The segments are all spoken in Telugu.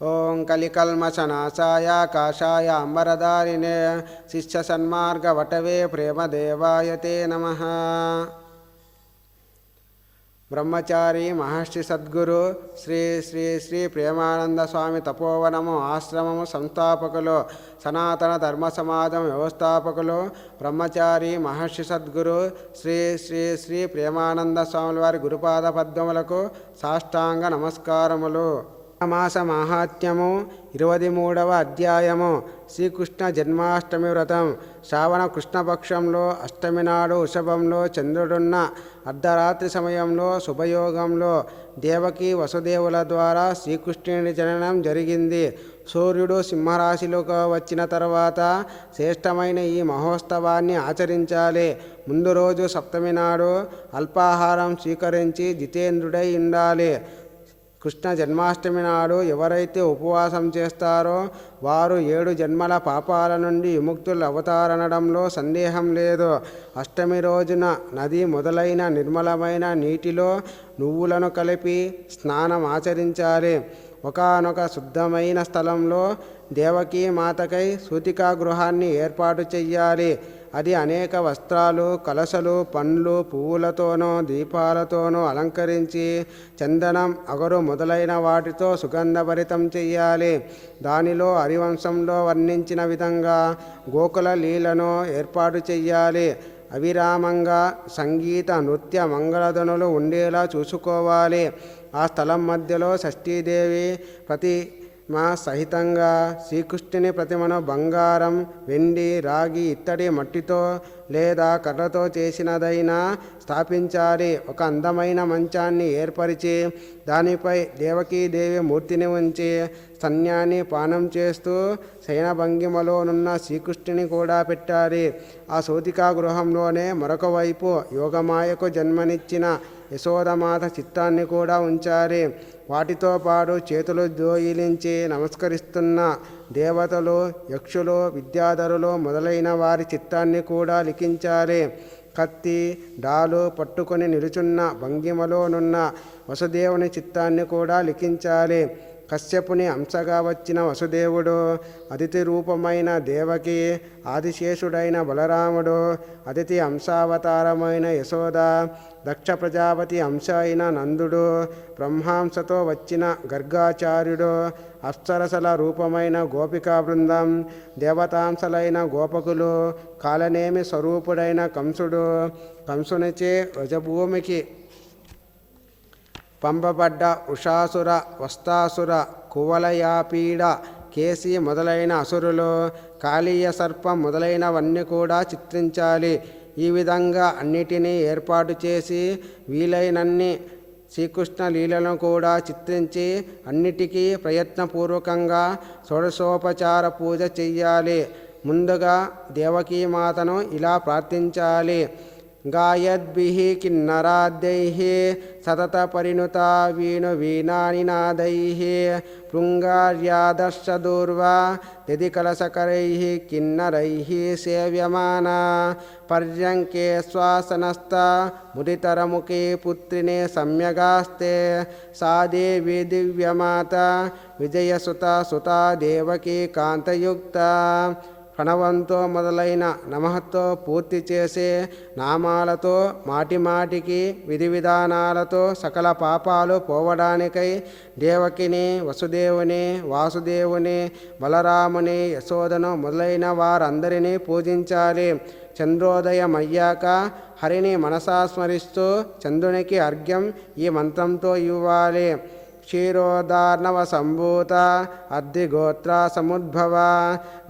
ఓం కాషాయ అంబరదారిణే శిష్య సన్మార్గవటవే ప్రేమదేవాయ తే నమ. బ్రహ్మచారి మహర్షి సద్గురు శ్రీ శ్రీ శ్రీ ప్రేమానంద స్వామి తపోవనము ఆశ్రమము సంస్థాపకులు సనాతన ధర్మ సమాజం వ్యవస్థాపకులు బ్రహ్మచారి మహర్షి సద్గురు శ్రీ శ్రీ శ్రీ ప్రేమానంద స్వాముల వారి గురుపాద పద్మములకు సాష్టాంగ నమస్కారములు. మాస మాహాత్మ్యము ఇరవై మూడవ అధ్యాయము. శ్రీకృష్ణ జన్మాష్టమి వ్రతం. శ్రావణ కృష్ణపక్షంలో అష్టమి నాడు వృషభంలో చంద్రుడున్న అర్ధరాత్రి సమయంలో శుభయోగంలో దేవకి వసుదేవుల ద్వారా శ్రీకృష్ణుని జననం జరిగింది. సూర్యుడు సింహరాశిలోకి వచ్చిన తర్వాత శ్రేష్టమైన ఈ మహోత్సవాన్ని ఆచరించాలి. ముందు రోజు సప్తమి నాడు అల్పాహారం స్వీకరించి జితేంద్రుడై ఉండాలి. కృష్ణ జన్మాష్టమి నాడు ఎవరైతే ఉపవాసం చేస్తారో వారు ఏడు జన్మల పాపాల నుండి విముక్తులు అవతారనడంలో సందేహం లేదు. అష్టమి రోజున నది మొదలైన నిర్మలమైన నీటిలో నువ్వులను కలిపి స్నానం ఆచరించాలి. ఒకనొక శుద్ధమైన స్థలంలో దేవకీ మాతకై సూతికా గృహాన్ని ఏర్పాటు చెయ్యాలి. అది అనేక వస్త్రాలు కలసలు పండ్లు పువ్వులతోనూ దీపాలతోనూ అలంకరించి చందనం అగరు మొదలైన వాటితో సుగంధభరితం చెయ్యాలి. దానిలో హరివంశంలో వర్ణించిన విధంగా గోకుల లీలను ఏర్పాటు చెయ్యాలి. అవిరామంగా సంగీత నృత్య మంగళధనులు ఉండేలా చూసుకోవాలి. ఆ స్థలం మధ్యలో షష్ఠీదేవి ప్రతి మా సహితంగా శ్రీకృష్ణుని ప్రతిమను బంగారం వెండి రాగి ఇత్తడి మట్టితో లేదా కర్రతో చేసినదైనా స్థాపించాలి. ఒక అందమైన మంచాన్ని ఏర్పరిచి దానిపై దేవకీదేవి మూర్తిని ఉంచి సన్యాన్ని పానం చేస్తూ శయన భంగిమలోనున్న శ్రీకృష్ణుని కూడా పెట్టాలి. ఆ సూతికా గృహంలోనే మరొక వైపు యోగమాయకు జన్మనిచ్చిన యశోదమాత చిత్తాన్ని కూడా ఉంచాలి. వాటితో పాటు చేతులు జోయిలించి నమస్కరిస్తున్న దేవతలు యక్షులు విద్యాధరులు మొదలైన వారి చిత్తాన్ని కూడా లిఖించాలి. కత్తి డాలు పట్టుకొని నిలుచున్న భంగిమలోనున్న వసుదేవుని చిత్తాన్ని కూడా లిఖించాలి. కశ్యపుని అంశగా వచ్చిన వసుదేవుడు అతిథి రూపమైన దేవకి ఆదిశేషుడైన బలరాముడు అతిథి అంశావతారమైన యశోద దక్ష ప్రజాపతి అంశ అయిన నందుడు బ్రహ్మాంసతో వచ్చిన గర్గాచార్యుడు అప్సరసల రూపమైన గోపికా బృందం దేవతాంశలైన గోపకులు కాలనేమి స్వరూపుడైన కంసుడు కంసునిచే రజభూమికి పంపబడ్డ ఉషాసుర వస్తాసుర కువలయాపీడ కేసి మొదలైన అసురులు కాళీయ సర్పం మొదలైనవన్నీ కూడా చిత్రించాలి. ఈ విధంగా అన్నిటినీ ఏర్పాటు చేసి వీలైనన్ని శ్రీకృష్ణ లీలను కూడా చిత్రించి అన్నిటికీ ప్రయత్నపూర్వకంగా షోడశోపచార పూజ చెయ్యాలి. ముందుగా దేవకీమాతను ఇలా ప్రార్థించాలి. गायद्भिः किन्नराद्यैः सततपरिणुता वीणुवीणानिनादैः शृङ्गार्यादश्च दूर्वा यदि दिदिकलशकरैः किन्नरैः सेव्यमाना पर्यङ्के स्वासनस्ता मुदितरमुखे पुत्रिणे सम्यगास्ते सा देवी दिव्यमाता विजयसुता सुता देवकी कान्तयुक्ता ప్రణవంతో మొదలైన నమహతో పూర్తి చేసే నామాలతో మాటిమాటికి విధి విధానాలతో సకల పాపాలు పోవడానికై దేవకిని వసుదేవుని వాసుదేవుని బలరాముని యశోదను మొదలైన వారందరినీ పూజించాలి. చంద్రోదయం అయ్యాక హరిని మనసా స్మరిస్తూ చంద్రునికి అర్ఘ్యం ఈ మంత్రంతో ఇవ్వాలి. క్షీరోదార్ణవ సంభూత అద్దిగోత్ర సముద్భవ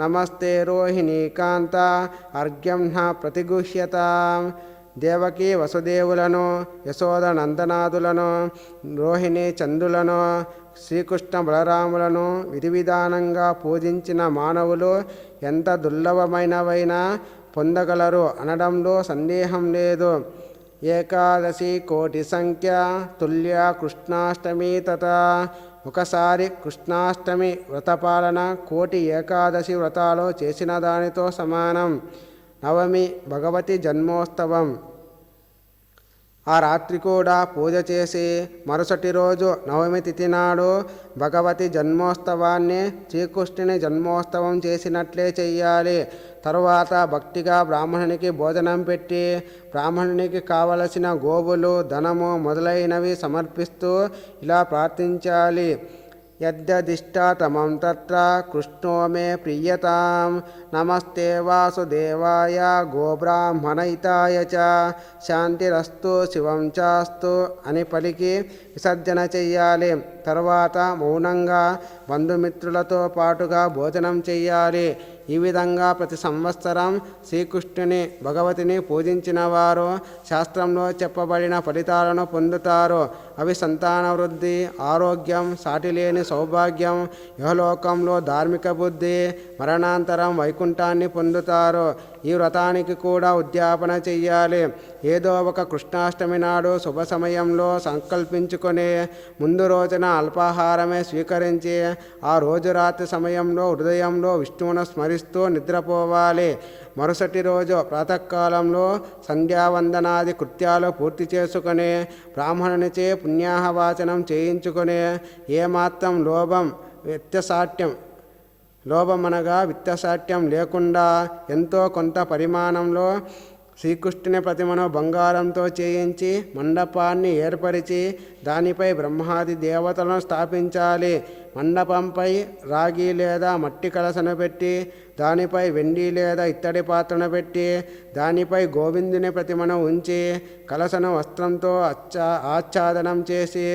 నమస్తే రోహిణీకాంత అర్ఘ్యం ప్రతిగుహ్యత దేవకి వసుదేవులను యశోద నందనాథులను రోహిణి చంద్రులను శ్రీకృష్ణ బలరాములను విధి విధానంగా పూజించిన మానవులు ఎంత దుర్లభమైనవైనా పొందగలరు అనడంలో సందేహం లేదు. ఏకాదశి కోటి సంఖ్య తుల్య కృష్ణాష్టమి తథ ఒకసారి కృష్ణాష్టమి వ్రతపాలన కోటి ఏకాదశి వ్రతాలు చేసిన దానితో సమానం. నవమి భగవతి జన్మోత్సవం. ఆ రాత్రి కూడా పూజ చేసి మరుసటి రోజు నవమి తిథి నాడు భగవతి జన్మోత్సవాన్ని శ్రీకృష్ణుని జన్మోత్సవం చేసినట్లే చెయ్యాలి. తరువాత భక్తిగా బ్రాహ్మణునికి భోజనం పెట్టి బ్రాహ్మణునికి కావలసిన గోవులు ధనము మొదలైనవి సమర్పిస్తూ ఇలా ప్రార్థించాలి. యద్యదిష్టాతమం తత్ర కృష్ణో మే ప్రీయతాం నమస్తే వాసుదేవాయ గోబ్రాహ్మణయితాయ చ శాంతిరస్తు శివం చాస్తు అని పలికి విసర్జన చెయ్యాలి తర్వాత మౌనంగా బంధుమిత్రులతో పాటుగా భోజనం చెయ్యాలి ఈ విధంగా ప్రతి సంవత్సరం శ్రీకృష్ణుని భగవతిని పూజించిన వారు శాస్త్రంలో చెప్పబడిన ఫలితాలను పొందుతారు. అవి సంతాన వృద్ధి ఆరోగ్యం సాటిలేని సౌభాగ్యం యహలోకంలో ధార్మిక బుద్ధి మరణాంతరం వైకుంఠాన్ని పొందుతారు. ఈ వ్రతానికి కూడా ఉద్యాపన చెయ్యాలి. ఏదో ఒక కృష్ణాష్టమి నాడు శుభ సమయంలో సంకల్పించుకొని ముందు రోజున అల్పాహారమే స్వీకరించి ఆ రోజు రాత్రి సమయంలో హృదయంలో విష్ణువును స్మరిస్తూ నిద్రపోవాలి. మరుసటి రోజు ప్రాతకాలంలో సంధ్యావందనాది కృత్యాలు పూర్తి చేసుకుని బ్రాహ్మణునిచే పుణ్యాహవాచనం చేయించుకుని ఏమాత్రం లోభం వ్యత్యసాట్యం లోభమనగా విత్తసాట్యం లేకుండా ఎంతో కొంత పరిమాణంలో శ్రీకృష్ణుని ప్రతిమను బంగారంతో చేయించి మండపాన్ని ఏర్పరిచి దానిపై బ్రహ్మాది దేవతలను స్థాపించాలి. మండపంపై రాగి లేదా మట్టి కలసను పెట్టి దానిపై వెండి లేదా ఇత్తడి పాత్రను పెట్టి దానిపై గోవిందుని ప్రతిమను ఉంచి కలసను వస్త్రంతో అచ్చా ఆచ్ఛాదనం చేసి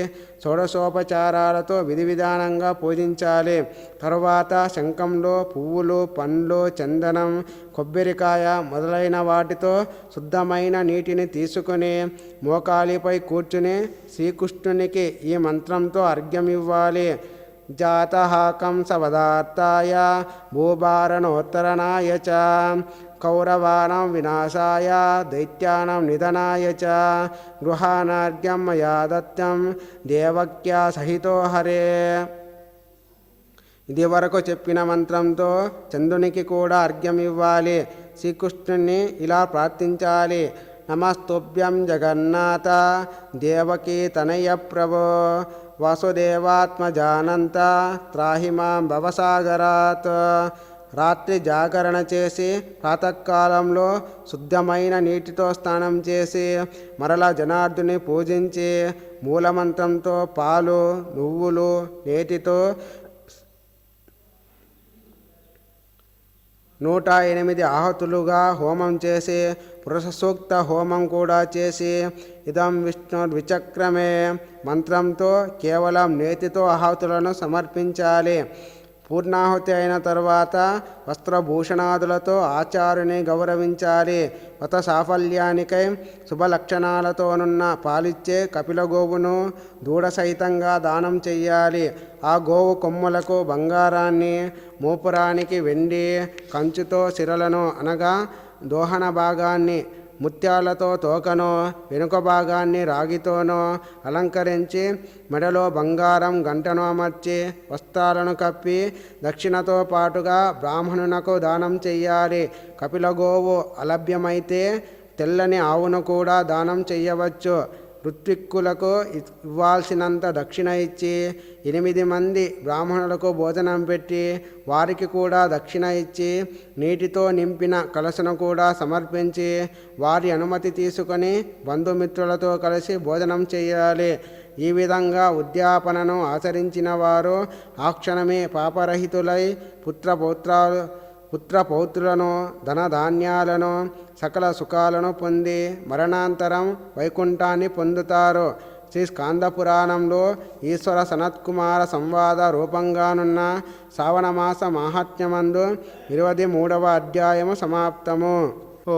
షోడశోపచారాలతో విధి విధానంగా పూజించాలి. తరువాత శంఖంలో పువ్వులు పండ్లు చందనం కొబ్బరికాయ మొదలైన వాటితో శుద్ధమైన నీటిని తీసుకుని మోకాలిపై కూర్చుని శ్రీకృష్ణునికి ఈ మంత్రంతో అర్ఘ్యం ఇవ్వాలి జాతः కంసవదార్థాయ భూభారణోత్తరణాయ చ కౌరవాణం వినాశాయ దైత్యానం నిధనాయ చ గృహానార్ఘ్యం మయా దత్తం దేవక్యా సహితో హరే ఇది వరకు చెప్పిన మంత్రంతో చందునికి కూడా అర్ఘ్యం ఇవ్వాలి. శ్రీకృష్ణుని ఇలా ప్రార్థించాలి. నమస్తుభ్యం జగన్నాథ దేవకీ తనయ ప్రభో వాసుదేవాత్మజానంత త్రాహి మాం భవసాగరాత్. రాత్రి జాగరణ చేసి ప్రాతకాలంలో శుద్ధమైన నీటితో స్నానం చేసి మరల జనార్దుని పూజించి మూలమంత్రంతో పాలు నువ్వులు నేటితో నూట ఎనిమిది ఆహతులుగా హోమం చేసి పురుషసూక్త హోమం కూడా చేసి ఇదం విష్ణు విచక్రమే మంత్రంతో కేవలం నేతితో ఆహుతులను సమర్పించాలి. పూర్ణాహుతి అయిన తర్వాత వస్త్రభూషణాదులతో ఆచారుని గౌరవించాలి. మత సాఫల్యానికై శుభలక్షణాలతోనున్న పాలిచ్చే కపిల గోవును దూడ సహితంగా దానం చెయ్యాలి. ఆ గోవు కొమ్ములకు బంగారాన్ని మూపురానికి వెండి కంచుతో సిరలను అనగా దోహన భాగాన్ని ముత్యాలతో తోకను వెనుక భాగాన్ని రాగితోనో అలంకరించి మెడలో బంగారం గంటను అమర్చి వస్త్రాలను కప్పి దక్షిణతో పాటుగా బ్రాహ్మణునకు దానం చెయ్యాలి. కపిలగోవు అలభ్యమైతే తెల్లని ఆవును కూడా దానం చెయ్యవచ్చు. ఋత్విక్కులకు ఇవ్వాల్సినంత దక్షిణ ఇచ్చి ఎనిమిది మంది బ్రాహ్మణులకు భోజనం పెట్టి వారికి కూడా దక్షిణ ఇచ్చి నీటితో నింపిన కలసను కూడా సమర్పించి వారి అనుమతి తీసుకొని బంధుమిత్రులతో కలిసి భోజనం చేయాలి. ఈ విధంగా ఉద్యాపనను ఆచరించిన వారు ఆ క్షణమే పాపరహితులై పుత్రపౌత్రాలు పుత్ర పౌత్రులను ధనధాన్యాలను సకల సుఖాలను పొంది మరణాంతరం వైకుంఠాన్ని పొందుతారు. శ్రీ స్కాంద పురాణంలో ఈశ్వర సనత్కుమార సంవాద రూపంగానున్న శ్రావణమాస మాహాత్మ్యమందు ఇరవై మూడవ అధ్యాయము సమాప్తము. ఓ